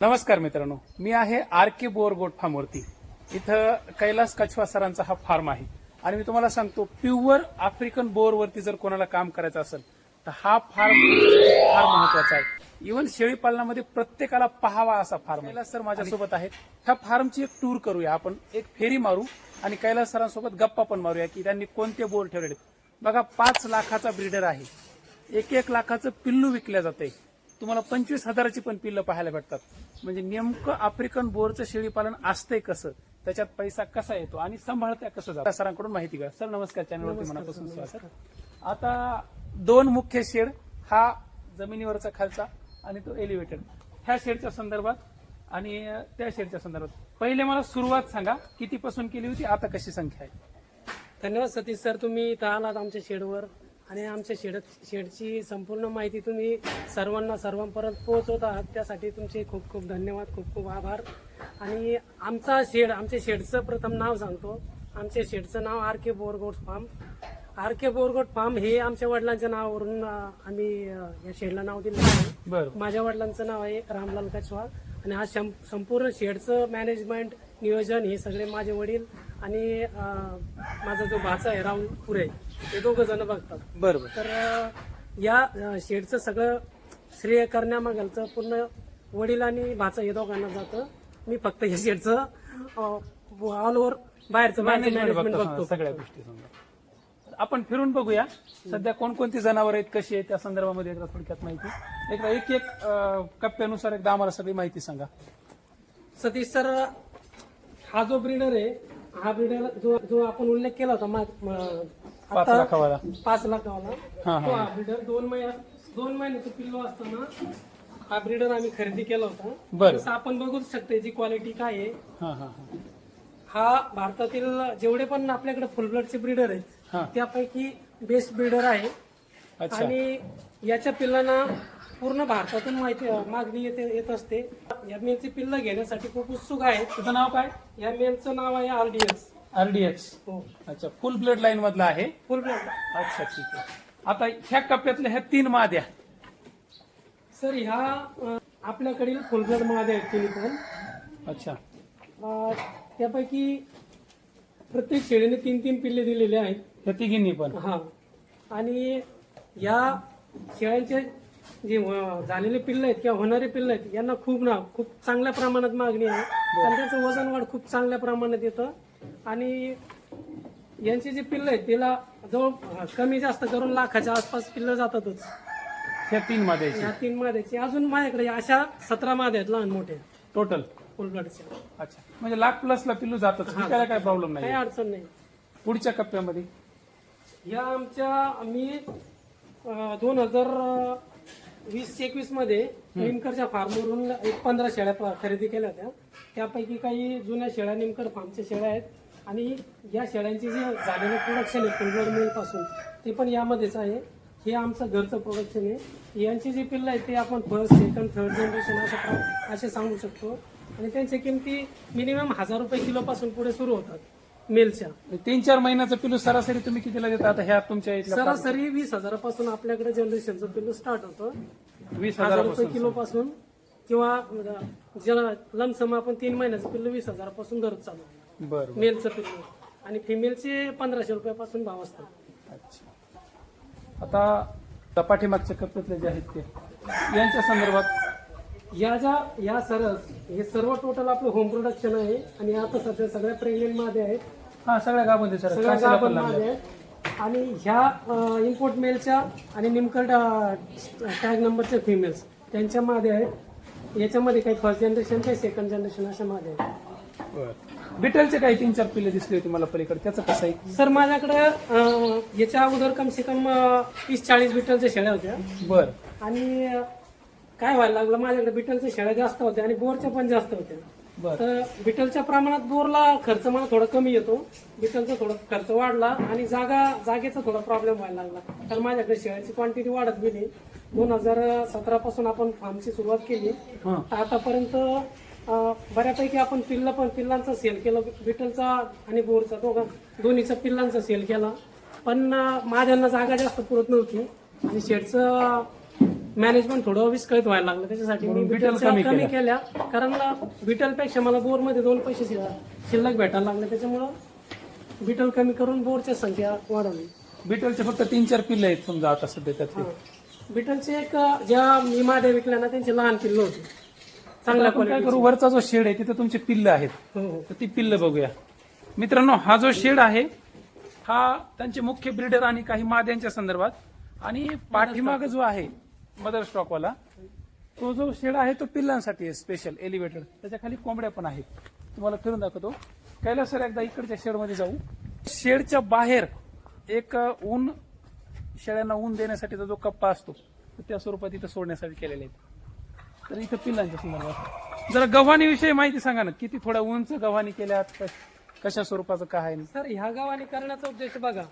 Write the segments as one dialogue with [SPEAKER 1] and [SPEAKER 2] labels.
[SPEAKER 1] नमस्कार मित्रांनो मी आहे आर के बोर गोट फार्मवरती इथं कैलास कछवा सरांचा हा फार्म आहे. आणि मी तुम्हाला सांगतो प्युअर आफ्रिकन बोरवरती जर कोणाला काम करायचं असेल तर हा फार्म फार महत्त्वाचा आहे. इव्हन शेळी पालनामध्ये प्रत्येकाला पहावा असा फार्म कैलास सर माझ्यासोबत आहेत. ह्या फार्मची एक टूर करूया आपण. एक फेरी मारू आणि कैलास सरांसोबत गप्पा पण मारूया की त्यांनी कोणते बोर ठेवलेले आहेत. बघा पाच लाखाचा ब्रीडर आहे. एक एक लाखाचं पिल्लू विकल्या जाते तुम्हाला पंचवीस हजाराची पण पिल्लं पाहायला भेटतात. म्हणजे नेमकं आफ्रिकन बोरचं शेळीपालन असतंय कसं? त्याच्यात पैसा कसा येतो आणि सांभाळत्या कसं जातं? सरांकडून माहिती घ्या. सर नमस्कार. चॅनलवरती मनापासून स्वागत. आता दोन मुख्य शेड हा जमिनीवरचा खालचा आणि तो एलिव्हेटेड ह्या शेडच्या संदर्भात आणि त्या शेडच्या संदर्भात. पहिले मला सुरुवात सांगा कितीपासून केली होती आता कशी संख्या आहे?
[SPEAKER 2] धन्यवाद सतीश सर तुम्ही इथं आलात आमच्या शेडवर. आणि आमच्या शेड शेडची संपूर्ण माहिती तुम्ही सर्वांना सर्वांपर्यंत पोहोचवत आहात त्यासाठी तुमचे खूप खूप धन्यवाद खूप खूप आभार. आणि आमचा शेड आमच्या शेडचं प्रथम नाव सांगतो. आमच्या शेडचं नाव R K Borgot farm. R K Borgot farm हे आमच्या वडिलांच्या नावावरून आम्ही या शेडला नाव दिलं आहे. माझ्या वडिलांचं नाव आहे रामलाल कछवा. आणि हा संपूर्ण शेडचं मॅनेजमेंट नियोजन हे सगळे माझे वडील आणि माझा जो भाचा आहे राहुल पुरे. हे दोघं जण बघतात.
[SPEAKER 1] बरं
[SPEAKER 2] तर अं, या अं, शेडचं सगळं श्रेय करण्यामागचं पूर्ण वडील आणि भाचा हे दोघांना जातं. मी फक्त या शेडचं ऑल ओव्हर बाहेरचं बाहेरचं
[SPEAKER 1] मॅनेजमेंट
[SPEAKER 2] मॅनेजमेंट
[SPEAKER 1] बघतो
[SPEAKER 2] बघतो.
[SPEAKER 1] सगळ्या गोष्टी समजा. आपण फिरून बघूया. सध्या कोणकोणती जनावर आहेत कशी आहेत त्या संदर्भामध्ये एकदा थोडक्यात माहिती. एकदा एक एक अं, कप्प्यानुसार एकदा आम्हाला सगळी माहिती सांगा.
[SPEAKER 2] सतीश सर हा जो ब्रीडर आहे हा ब्रीडर जो जो आपण उल्लेख केला होता म-
[SPEAKER 1] पाच
[SPEAKER 2] आता-
[SPEAKER 1] लाखावाला.
[SPEAKER 2] पाच लाखावाला
[SPEAKER 1] हा, हा.
[SPEAKER 2] तो हा ब्रीडर दोन महिन्या दोन महिन्याचं पिल्लू असताना हा ब्रीडर आम्ही खरेदी केला होता
[SPEAKER 1] बरं.
[SPEAKER 2] आपण बघूच शकतो याची क्वालिटी काय आहे
[SPEAKER 1] हा हा हा.
[SPEAKER 2] हा भारतातील जेवढे पण आपल्याकडे फुल ब्लडचे ब्रीडर
[SPEAKER 1] हा.
[SPEAKER 2] आहेत त्यापैकी बेस्ट ब्रीडर आहे
[SPEAKER 1] अच्छा
[SPEAKER 2] आणि याच्या पिल्लांना पूर्ण भारतातून माहिती मागणी येते येत असते या मेलची पिल्लं घेण्यासाठी खूप उत्सुक आहेत
[SPEAKER 1] तुझं नाव काय
[SPEAKER 2] या मेलचं नाव आहे आरडीएक्स
[SPEAKER 1] आरडीएक्स
[SPEAKER 2] हो.
[SPEAKER 1] अच्छा फुल ब्लड लाईन मधला आहे.
[SPEAKER 2] फुल ब्लड
[SPEAKER 1] अच्छा ठीक आहे. आता ह्या कप्प्यातल्या ह्या तीन माद्या
[SPEAKER 2] सर ह्या आपल्याकडील फुल ब्लडमध्ये आहेत तिन्ही पण.
[SPEAKER 1] अच्छा.
[SPEAKER 2] अं, त्यापैकी प्रत्येक शेळीने तीन तीन पिल्ले दिलेले आहेत.
[SPEAKER 1] ह्या तिघींनी पण.
[SPEAKER 2] हा. आणि या शेळ्यांचे जे व- झालेले पिल्ल आहेत किंवा होणारे पिल्ल आहेत यांना खूप ना खूप चांगल्या प्रमाणात मागणी आहे. आणि त्यांचं वजन वाढ खूप चांगल्या प्रमाणात येतं. आणि यांचे जे पिल्ल आहेत त्याला जवळ कमी जास्त करून लाखाच्या आसपास पिल्ल जातातच.
[SPEAKER 1] ह्या तीन माद्याची?
[SPEAKER 2] या तीन माद्याचे. अजून माझ्याकडे अशा सतरा माद्या आहेत लहान मोठे.
[SPEAKER 1] टोटल
[SPEAKER 2] फुलब्लडच्या
[SPEAKER 1] अच्छा. म्हणजे लाख प्लसला पिल्लू जातच विकायला काय प्रॉब्लेम
[SPEAKER 2] काही
[SPEAKER 1] नाही
[SPEAKER 2] अडचण नाही.
[SPEAKER 1] पुढच्या कप्प्यामध्ये
[SPEAKER 2] या आमच्या मी दोन हजार वीस एकवीसमध्ये निमकरच्या फार्मवरून एक पंधरा शेळ्या प- खरेदी केल्या होत्या. त्यापैकी काही जुन्या शेळ्या निमकर फार्मच्या शेळ्या आहेत. आणि या शेळ्यांचे जे झालेलं प्रोडक्शन आहे फुलबर्ड मिलपासून ते पण यामध्येच आहे. हे आमचं घरचं प्रोडक्शन आहे. यांची जी पिल्लं आहेत ते आपण फर्स्ट सेकंड थर्ड जनरेशन अशा प्र- असे सांगू शकतो. आणि त्यांच्या किमती मिनिमम हजार रुपये किलोपासून पुढे सुरू होतात. मेलच्या.
[SPEAKER 1] तीन चार महिन्याचं पिल्लू सरासरी तुम्ही कितीला देता? आता ह्या तुमच्या इथल्या
[SPEAKER 2] सरासरी वीस हजारापासून आपल्याकडे जनरेशनचं पिल्लू स्टार्ट होतं.
[SPEAKER 1] वीस
[SPEAKER 2] हजार रुपये
[SPEAKER 1] हजारापासून
[SPEAKER 2] किलो पासून किंवा ज्याला लमसम आपण तीन महिन्याचं पिल्लू वीस हजारापासून दर चालू.
[SPEAKER 1] बरं
[SPEAKER 2] मेलचं पिल्लू आणि फिमेलचे पंधराशे रुपयापासून भाव असतात.
[SPEAKER 1] अच्छा. आता पाठीमागच्या कप्प्यातले जे आहेत ते यांच्या संदर्भात?
[SPEAKER 2] या ज्या या सरस हे सर्व टोटल आपलं होम प्रोडक्शन आहे आणि आता सध्या सगळ्या प्रेग्नेंटमध्ये आहेत.
[SPEAKER 1] हा सगळ्या गावामध्ये सर
[SPEAKER 2] सगळ्या
[SPEAKER 1] काशीला पण
[SPEAKER 2] गाभण
[SPEAKER 1] लागल्या.
[SPEAKER 2] मध्ये आहेत आणि ह्या इम्पोर्ट मेलच्या आणि निमकट टॅग नंबरच्या फिमेल्स त्यांच्या मध्ये आहेत याच्यामध्ये काही फर्स्ट जनरेशन काही सेकंड जनरेशन अशा मध्ये आहेत.
[SPEAKER 1] बरं. बिटलचे काही तीन चार पिल्ले दिसले होते मला पलीकडे. त्याचं कसं आहे?
[SPEAKER 2] सर माझ्याकडे अं, याच्या अगोदर कम से कम तीस चाळीस बिटलच्या शेळ्या होत्या.
[SPEAKER 1] बरं.
[SPEAKER 2] आणि अं, काय व्हायला लागलं? माझ्याकडे बिटलच्या शेळ्या जास्त होत्या आणि बोरच्या पण जास्त होत्या. तर बिटलच्या प्रमाणात बोरला खर्च मला थोडा कमी येतो. बिटलचा थोडा खर्च वाढला आणि जागा जागेचा थोडा प्रॉब्लेम व्हायला लागला. कारण माझ्याकडे शेळ्याची क्वांटिटी वाढत गेली. दोन हजार सतरा पासून आपण फार्मची सुरुवात केली. आतापर्यंत बऱ्यापैकी आपण पिल्ल पण पिल्लांचा सेल केलं. बिटलचा आणि बोरचा दोघा दोन्हीचा पिल्लांचा सेल केला. पण माझ्यांना जागा जास्त पुरत नव्हती. आणि शेडचं मॅनेजमेंट थोडं विस्कळीत व्हायला लागलं. त्याच्यासाठी मी
[SPEAKER 1] बिटल कमी
[SPEAKER 2] केल्या. कारण बिटलपेक्षा मला बोरमध्ये दोन पैसे शिल्लक शिल्लक भेटायला लागले. त्याच्यामुळं बिटल कमी करून बोरच्या संख्या वाढवली.
[SPEAKER 1] बिटलचे फक्त तीन चार पिल्ले आहेत समजा आता सध्या त्यातले.
[SPEAKER 2] बिटलचे एक ज्या मी माद्या विकल्या ना त्यांचे लहान पिल्लं होते. चांगल्या
[SPEAKER 1] आपण काय
[SPEAKER 2] क्वालिटी
[SPEAKER 1] करू? वरचा जो शेड आहे तिथे तुमचे पिल्ल आहेत.
[SPEAKER 2] हो हो.
[SPEAKER 1] तर ती पिल्ल बघूया. मित्रांनो हा जो शेड आहे हा त्यांचे मुख्य ब्रिडर आणि काही माद्यांच्या संदर्भात. आणि पाठीमाग जो आहे मदर स्टॉकवाला. तो जो शेड आहे तो पिल्लांसाठी आहे स्पेशल एलिव्हेटेड त्याच्याखाली कोंबड्या पण आहेत. तुम्हाला फिरून दाखवतो. कैला सर एकदा इकडच्या शेडमध्ये जाऊ. शेडच्या बाहेर एक ऊन शेळ्यांना ऊन देण्यासाठीचा जो कप्पा असतो तो त्या स्वरूपात इथं सोडण्यासाठी केलेले आहेत. तर इथं पिल्लांच्या संदर्भात जरा गव्हाणीविषयी माहिती सांगा ना. किती थोड्या उंच गव्हाणी केल्यात? कशा स्वरूपाचं काय आहे?
[SPEAKER 2] सर ह्या गावाने करण्याचा उद्देश बघा.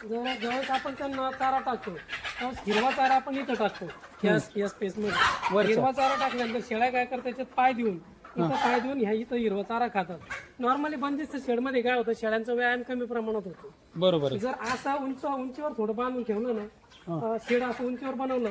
[SPEAKER 2] जर ज्यावेळेस आपण त्यांना चारा टाकतो त्यावेळेस हिरवा चारा आपण इथं टाकतो या या स्पेस मध्ये
[SPEAKER 1] वरचा.
[SPEAKER 2] हिरवा चारा टाकल्यानंतर शेळ्या काय करतात त्याच्यात पाय देऊन इथं पाय देऊन ह्या इथं हिरवा चारा खातात. नॉर्मली बंदिस्त शेडमध्ये काय होतं शेळ्यांचा व्यायाम कमी प्रमाणात होतो.
[SPEAKER 1] बरोबर. आहे
[SPEAKER 2] जर असा उंच उंचीवर थोडं बांधून ठेवलं ना अं, शेड असं उंचीवर बनवलं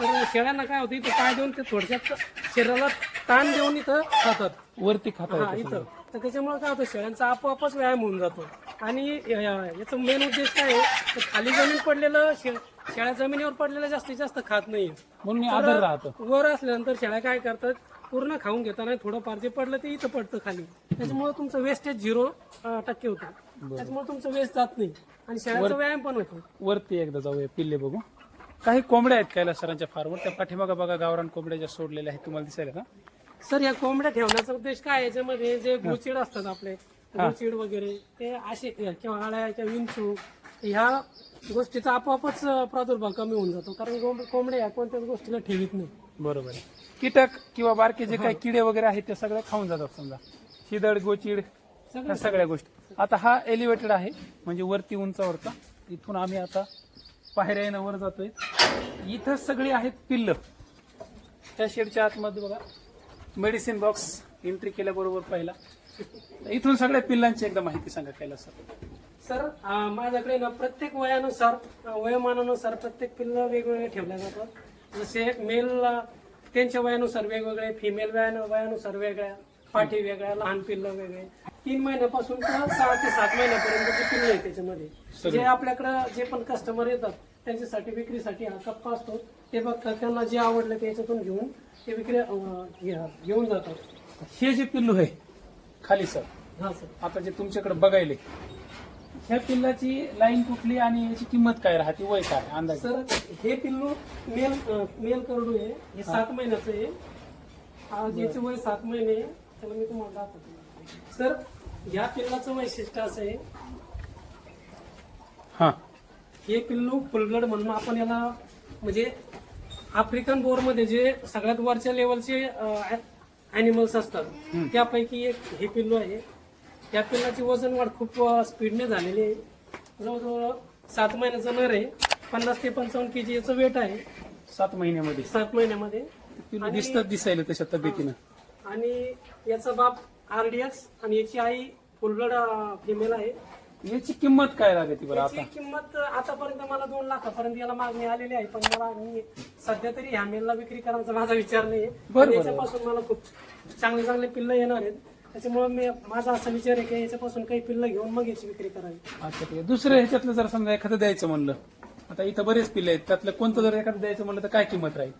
[SPEAKER 2] तर शेळ्यांना काय होतं इथं पाय देऊन ते थोडक्यात शरीराला ताण देऊन इथं खातात.
[SPEAKER 1] वरती खाता
[SPEAKER 2] हा
[SPEAKER 1] येतं
[SPEAKER 2] इथं. तर त्याच्यामुळे काय होतं शेळ्यांचा आपोआपच व्यायाम होऊन जातो. आणि याचा मेन उद्देश काय आहे? तर खाली जमीन पडलेलं शे- शेळ्या जमिनीवर पडलेलं जास्तीत जास्त खात नाही
[SPEAKER 1] म्हणून मी आदर राहतो.
[SPEAKER 2] वर असल्यानंतर शेळ्या काय करतात? पूर्ण खाऊन घेताना थोडंफार जे पडलं ते इथं पडतं खाली. त्याच्यामुळे तुमचं वेस्टेज झिरो टक्के होतं. त्याच्यामुळे तुमचं वेस्ट जात नाही. आणि शेळ्यांचा व्यायाम पण होतो.
[SPEAKER 1] वरती एकदा जाऊया पिल्ले बघू. काही कोंबड्या आहेत कैलास सरांच्या फार्मवर त्या पाठीमागा बघा गावरान कोंबड्या ज्या सोडलेल्या आहेत तुम्हाला दिसायला का?
[SPEAKER 2] सर या कोंबड्या ठेवण्याचा उद्देश काय आहे? याच्यामध्ये जे गोचिड असतात आपले गोचिड वगैरे ते असे किंवा आळ्या किंवा विंचू ह्या गोष्टीचा आपोआपच प्रादुर्भाव कमी होऊन जातो. कारण कोंब- कोंबड्या या कोणत्याच गोष्टीला ठेवीत नाही
[SPEAKER 1] बरोबर आहे. कीटक किंवा बारके जे काही किडे वगैरे आहेत ते सगळे खाऊन जातात समजा. शिदड गोचिड ह्या सगळ्या गोष्टी. आता हा एलिव्हेटेड आहे म्हणजे वरती उंचावरचा. इथून आम्ही आता पायऱ्यानं वर जातोय. इथं सगळी आहेत पिल्ल. त्या शेडच्या आतमध्ये बघा. मेडिसिन बॉक्स एंट्री केल्याबरोबर पहिला. इथून सगळ्या पिल्लांची एकदा माहिती सांगा कैलास सर.
[SPEAKER 2] सर अं, माझ्याकडे ना प्रत्येक वयानुसार अं, वयोमानानुसार प्रत्येक पिल्ल वेगवेगळे ठेवल्या जातात. जसे मेल त्यांच्या वयानुसार वेगवेगळे फिमेल वयानुसार वेगळ्या पाठी वेगळ्या लहान पिल्ल वेगळे. तीन महिन्यापासून तर सहा ते सात महिन्यापर्यंतचे पिल्ल आहे त्याच्यामध्ये. जे आपल्याकडं जे पण कस्टमर येतात त्यांच्यासाठी विक्रीसाठी हा कप्पा असतो. ते बघतात त्यांना जे आवडलं ते याच्यातून घेऊन ते विक्री अं, घे- घेऊन जातात.
[SPEAKER 1] हे जे पिल्लू आहे खाली सर.
[SPEAKER 2] हा सर.
[SPEAKER 1] आता जे तुमच्याकडे बघायले ह्या पिल्लाची लाईन कुठली आणि याची किंमत काय राहते? वय काय? अंदाज.
[SPEAKER 2] सर हे पिल्लू मेल मेल करडू आहे. हे सात महिन्याचं आहे. आज याचे वय सात महिने आहे. त्याला मी तुम्हाला दाखवतो. सर या पिल्लाचं वैशिष्ट्य असं आहे
[SPEAKER 1] हा.
[SPEAKER 2] हे पिल्लू फुलब्लड म्हणून आपण याला म्हणजे आफ्रिकन बोरमध्ये जे सगळ्यात वरच्या लेवलचे अॅनिमल्स असतात. त्यापैकी एक हे पिल्लू आहे. या पिल्लाची वजन वाढ खूप स्पीडने झालेली आहे. जवळजवळ सात महिन्याचं नर आहे. पन्नास ते पंचावन्न के जी याचं वेट आहे.
[SPEAKER 1] सात महिन्यामध्ये.
[SPEAKER 2] सात महिन्यामध्ये.
[SPEAKER 1] पिल्लू दिसतात दिसायला तशा तब्येतीनं.
[SPEAKER 2] आणि याचा बाप आरडीएक्स आणि याची आई फुलब्लड फिमेल आहे.
[SPEAKER 1] याची किंमत काय लागते बरं
[SPEAKER 2] याची
[SPEAKER 1] आता?
[SPEAKER 2] किंमत आतापर्यंत मला दोन लाखापर्यंत याला मागणी आलेली आहे पण मला मी सध्या तरी ह्या मेलला विक्री करायचा माझा विचार नाही
[SPEAKER 1] बरं, बरं.
[SPEAKER 2] याच्यापासून मला खूप चांगले चांगले पिल्ल येणार आहेत. त्याच्यामुळे मी माझा असा विचार आहे की याच्यापासून काही पिल्ल घेऊन मग याची विक्री करावी.
[SPEAKER 1] अच्छा ठीक आहे. दुसरं ह्याच्यातलं जर समजा एखादं द्यायचं म्हणलं आता इथं बरेच पिल्ले आहेत त्यातलं कोणतं जर एखादं द्यायचं म्हणलं तर काय किंमत राहील?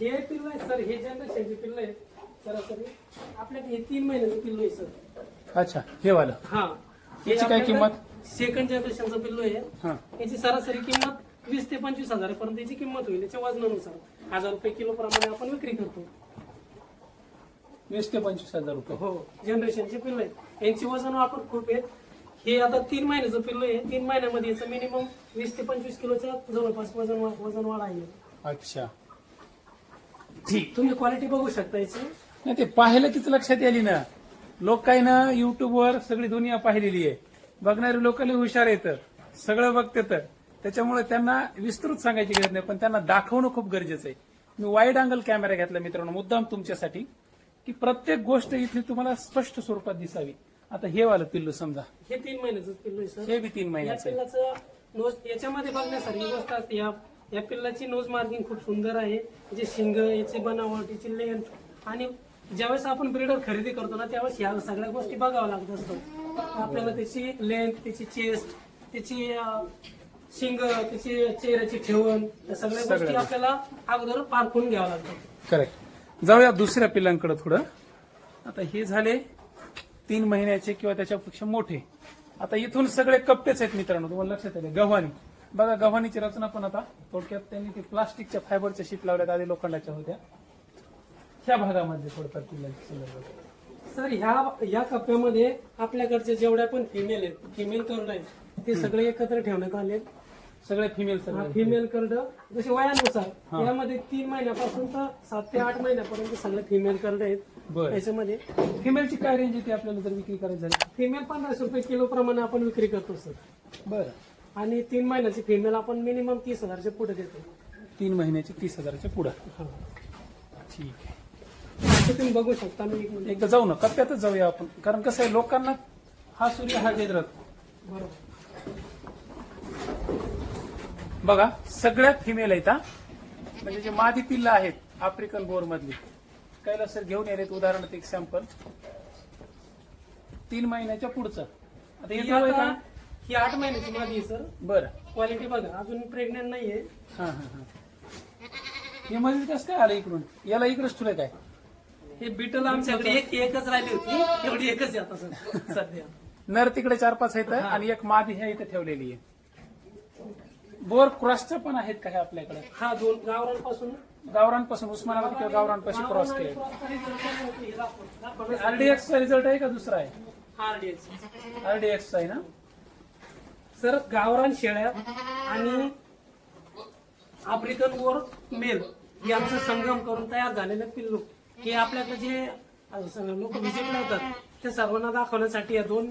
[SPEAKER 2] हे पिल्ल आहे सर हे जनरेशनचे पिल्ल आहेत. सरासरी आपल्याकडे हे तीन महिन्याचे पिल्ल आहे सर.
[SPEAKER 1] अच्छा हे वालं.
[SPEAKER 2] हा.
[SPEAKER 1] याची काय किंमत?
[SPEAKER 2] सेकंड जनरेशनचं पिल्लू आहे.
[SPEAKER 1] हा.
[SPEAKER 2] याची सरासरी किंमत वीस ते पंचवीस हजारापर्यंत याची किंमत होईल याच्या वजनानुसार. हजार रुपये किलो प्रमाणे आपण विक्री करतो.
[SPEAKER 1] वीस ते पंचवीस हजार रुपये.
[SPEAKER 2] हो. जनरेशनचे पिल्ल आहेत. यांची वजन वापर खूप आहेत हे आता तीन महिन्याचं पिल्लू आहे. तीन महिन्यामध्ये याचं मिनिमम वीस ते पंचवीस किलोच्या जवळपास वजन वा- वजन वाढ आहे.
[SPEAKER 1] अच्छा. ठीक
[SPEAKER 2] तुम्ही क्वालिटी बघू शकता याची.
[SPEAKER 1] नाही ते पाहायला किती लक्षात आली ना. लोक काही ना युट्यूबवर सगळी दुनिया पाहिलेली आहे. बघणारे लोक लई हुशार येतं सगळं बघतात त्याच्यामुळे त्यांना विस्तृत सांगायची गरज नाही पण त्यांना दाखवणं खूप गरजेचं आहे. मी वाईड अँगल कॅमेरा घेतला मित्रांनो मुद्दाम तुमच्यासाठी की प्रत्येक गोष्ट इथली तुम्हाला स्पष्ट स्वरूपात दिसावी. आता हे वालं पिल्लू समजा.
[SPEAKER 2] हे तीन महिन्याचं पिल्लू आहे सर.
[SPEAKER 1] हे बी तीन
[SPEAKER 2] या
[SPEAKER 1] महिन्याचं आहे.
[SPEAKER 2] पिल्लाचं नोस याच्यामध्ये बघण्यासारखी गोष्ट असते या या पिल्लाची नोज मार्किंग खूप सुंदर आहे. जे शिंग याची बनावट याची लेंथ आणि ज्यावेळेस आपण ब्रीडर खरेदी करतो ना त्यावेळेस ह्या सगळ्या गोष्टी बघाव्या लागत असतात आपल्याला त्याची लेंथ त्याची चेस्ट त्याची शिंग त्याची चेहऱ्याची ठेवण या सगळ्या गोष्टी आपल्याला अगोदर पारखून घ्याव्या लागतात.
[SPEAKER 1] करेक्ट जाऊया दुसऱ्या पिल्लांकडे थोडं. आता हे झाले तीन महिन्याचे किंवा त्याच्यापेक्षा मोठे. आता इथून सगळे कप्पेच आहेत मित्रांनो तुम्हाला लक्षात आले. गव्हाणी. बघा गव्हाणीची रचना पण आता थोडक्यात त्यांनी ते प्लास्टिकच्या फायबरच्या शीट लावल्यात आधी लोखंडाच्या होत्या. ह्या भागामध्ये थोडंफार पिल्लांची संदर्भ
[SPEAKER 2] सर ह्या ह्या कप्प्यामध्ये आपल्याकडचे जेवढ्या पण फिमेल आहेत फिमेल कर्ड आहेत ते सगळे एकत्र ठेवण्यात आले
[SPEAKER 1] सगळे फिमेल
[SPEAKER 2] फिमेल कर्ड. जसे वयानुसार यामध्ये तीन महिन्यापासून तर सात ते आठ महिन्यापर्यंत सगळे फिमेल कर्ड आहेत
[SPEAKER 1] बरं.
[SPEAKER 2] याच्यामध्ये.
[SPEAKER 1] फिमेलची काय रेंज येते आपल्याला जर विक्री करायची झाली?
[SPEAKER 2] फिमेल पंधराशे रुपये किलो प्रमाणे आपण विक्री करतो सर.
[SPEAKER 1] बरं.
[SPEAKER 2] आणि तीन महिन्याची फिमेल आपण मिनिमम तीस हजारच्या पुढे देतो.
[SPEAKER 1] तीन महिन्याची तीस हजाराच्या पुढं.
[SPEAKER 2] हा.
[SPEAKER 1] ठीक आहे.
[SPEAKER 2] असं तुम्ही बघू शकता मी एक मिनिट.
[SPEAKER 1] एकदा जाऊ ना कप्प्यातच जाऊया आपण. कारण कसं आहे लोकांना हा सूर्य हा जयद्रथ.
[SPEAKER 2] बरोबर.
[SPEAKER 1] बघा सगळ्यात फिमेल आहेत हा. म्हणजे जे मादी पिल्ल आहेत आफ्रिकन बोर मधली कैलास सर घेऊन येत उदाहरणार्थ एक सॅम्पल तीन महिन्याच्या पुढचं. आता
[SPEAKER 2] ही आता- आठ महिन्याची माझी आहे सर
[SPEAKER 1] बरं.
[SPEAKER 2] क्वालिटी बघा अजून प्रेग्नेंट नाहीये.
[SPEAKER 1] हा हा हा. हे मध्ये कसं काय आलं इकडून? याला इकडेच तुला काय?
[SPEAKER 2] हे बिटल आमच्याकडे एक एकच राहिली होती. एवढी एकच आहे आता सध्या.
[SPEAKER 1] नर तिकडे चार पाच आहेत आणि एक मादी ह्या इथे ठेवलेली आहे. बोर क्रॉसच्या पण आहेत का हे आपल्याकडे?
[SPEAKER 2] हा दोन गावरांपासून.
[SPEAKER 1] गावरांपासून उस्मानाबाद किंवा गावरांपाशी क्रॉस केले आरडीएक्सचा रिझल्ट आहे का दुसरा आहे? आरडीएक्सचा आहे ना?
[SPEAKER 2] सर गावरान शेळ्या आणि आफ्रिकन गोर मेल हे आमचं संगम करून तयार झालेलं पिल्लू. हे आपल्याकडे जे लोक व्हिजिट लावतात ते सर्वांना दाखवण्यासाठी या दोन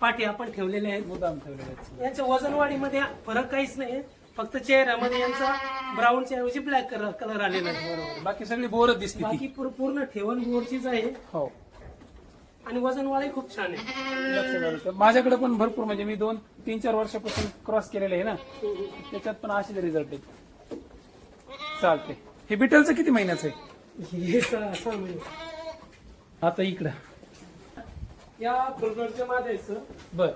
[SPEAKER 2] पाठी आपण ठेवलेल्या आहेत.
[SPEAKER 1] मुद्दाम ठेवलेले आहेत
[SPEAKER 2] यांच्या वजनवाढीमध्ये फरक काहीच नाही फक्त चेहऱ्यामध्ये यांचा ब्राऊनच्या ऐवजी ब्लॅक कलर कलर आलेला आहे.
[SPEAKER 1] बरोबर. बाकी सगळी बोरच दिसते
[SPEAKER 2] बाकी पूर- पूर्ण ठेवण बोरचीच आहे.
[SPEAKER 1] हो.
[SPEAKER 2] आणि वजनवाढी खूप छान आहे.
[SPEAKER 1] लक्षात आलं तर माझ्याकडे पण भरपूर म्हणजे मी दोन तीन चार वर्षापासून क्रॉस केलेले आहे ना. त्याच्यात पण असेच रिझल्ट आहेत चालते हे बिटलचं किती महिन्याचं आहे?
[SPEAKER 2] हे स- सहा महिने
[SPEAKER 1] आता इकडं.
[SPEAKER 2] या फुलगडच्या माझ्या सर.
[SPEAKER 1] बर.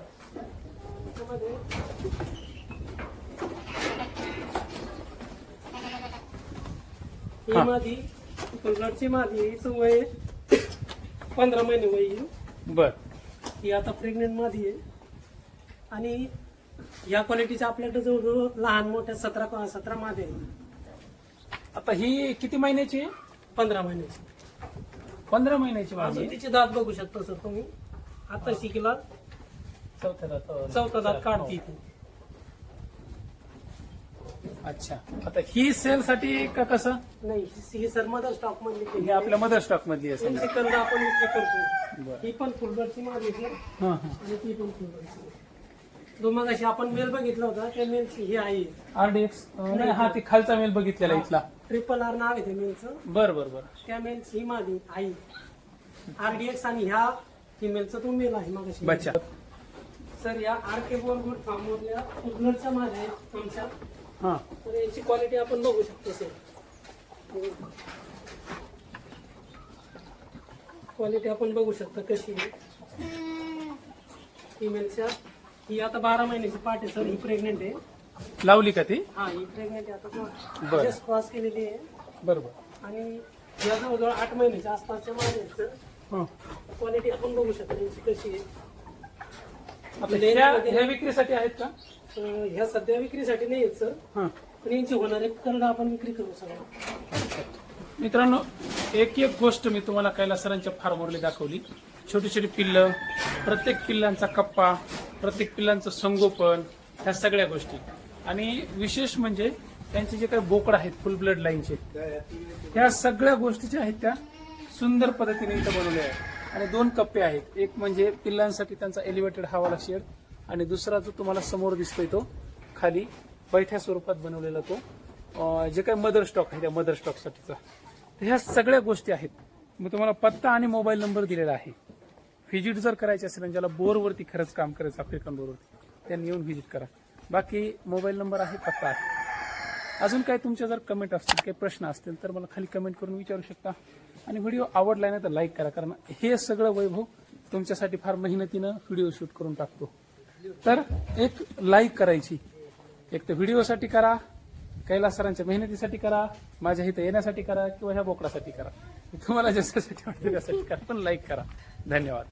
[SPEAKER 2] ही. मादी फुलगडची मादी आहे. हिचं वय पंधरा महिने वय येईल
[SPEAKER 1] बर.
[SPEAKER 2] ही आता प्रेग्नेंट मादी आहे. आणि या क्वालिटीच्या आपल्याकडे जवळजवळ लहान मोठ्या सतरा सतरा मादी आहेत
[SPEAKER 1] आता ही किती महिन्याची आहे?
[SPEAKER 2] पंधरा महिन्याची
[SPEAKER 1] पंधरा महिन्याची
[SPEAKER 2] अजून तिचे दात बघू शकता सर तुम्ही. आता शिकला.
[SPEAKER 1] चौथ्या दातावर.
[SPEAKER 2] चौथा दात काढते ती.
[SPEAKER 1] अच्छा. आता ही सेल साठी का कसं?
[SPEAKER 2] नाही ही सर मदर स्टॉक मधली
[SPEAKER 1] हे आपल्या मदर स्टॉक मधली आहे समजा.
[SPEAKER 2] आपण विक्री करतो. ही पण मादी आहे सर
[SPEAKER 1] हा हा.
[SPEAKER 2] आणि ती पण फुलगडची जो मग अशी आपण मेल बघितला होता त्या मेलची ही आहे.
[SPEAKER 1] आरडीएक्स नाही हा ते खालचा मेल बघितलेला इथला.
[SPEAKER 2] ट्रिपल आर नाव आहे त्या मेलचं
[SPEAKER 1] बर बर बर.
[SPEAKER 2] त्या मेलची ही मादी आई. आरडीएक्स आणि ह्या फिमेलचा तो मेल आहे मग
[SPEAKER 1] बच्चा.
[SPEAKER 2] सर या आर के बोलगुड फार्म मधल्या फुलगडच्या मादी आहेत आमच्या.
[SPEAKER 1] हा.
[SPEAKER 2] तर याची क्वालिटी आपण बघू शकतो सर. क्वालिटी आपण बघू शकता कशी आहे. फिमेलच्या ही आता बारा महिन्याची पाठ आहे सर ही प्रेग्नेंट आहे.
[SPEAKER 1] लावली का ती?
[SPEAKER 2] हा ही प्रेग्नेंट
[SPEAKER 1] बरं.
[SPEAKER 2] आता क्रॉस केलेली आहे.
[SPEAKER 1] बरोबर.
[SPEAKER 2] आणि या जवळजवळ आठ महिन्याच्या आसपासच्या माझ्या
[SPEAKER 1] हा.
[SPEAKER 2] क्वालिटी आपण बघू शकतो यांची कशी आहे.
[SPEAKER 1] आता ह्या ह्या विक्रीसाठी आहेत का?
[SPEAKER 2] अं, ह्या सध्या विक्रीसाठी नाही आहेत सर.
[SPEAKER 1] हा.
[SPEAKER 2] पण यांची होणारे करड आपण विक्री करू सगळं.
[SPEAKER 1] मित्रांनो एक एक गोष्ट मी तुम्हाला कैलास सरांच्या फार्मवरली दाखवली. छोटी छोटी पिल्लं प्रत्येक पिल्लांचा कप्पा प्रत्येक पिल्लांचं संगोपन ह्या सगळ्या गोष्टी. आणि विशेष म्हणजे त्यांचे जे काही बोकड आहेत फुल ब्लड लाईनचे ह्या सगळ्या गोष्टी ज्या आहेत त्या सुंदर पद्धतीने इथं बनवल्या आहेत. आणि दोन कप्पे आहेत. एक म्हणजे पिल्लांसाठी त्यांचा एलिव्हेटेड हवाला शेड आणि दुसरा जो तुम्हाला समोर दिसतोय तो खाली बैठ्या स्वरूपात बनवलेला तो जे काही मदर स्टॉक आहे त्या मदर स्टॉकसाठीचा तर ह्या सगळ्या गोष्टी आहेत. मग तुम्हाला पत्ता आणि मोबाईल नंबर दिलेला आहे. व्हिजिट जर करायची असेल आणि ज्याला बोरवरती खरंच काम करायचं आफ्रिकन बोरवरती त्यांनी येऊन व्हिजिट करा. बाकी मोबाईल नंबर आहे पत्ता. आहे अजून काही तुमच्या जर कमेंट असतील काही प्रश्न असतील तर मला खाली कमेंट करून विचारू शकता. आणि व्हिडिओ आवडला नाही तर लाईक करा कारण हे सगळं वैभव तुमच्यासाठी फार मेहनतीनं व्हिडिओ शूट करून टाकतो. तर एक लाईक करायची. एक तर व्हिडिओसाठी करा कैलास सरांच्या मेहनतीसाठी करा माझ्या इथं येण्यासाठी करा किंवा ह्या बोकडासाठी करा. तुम्हाला ज्याच्यासाठी वाटतं त्यासाठी करा पण लाईक करा. धन्यवाद.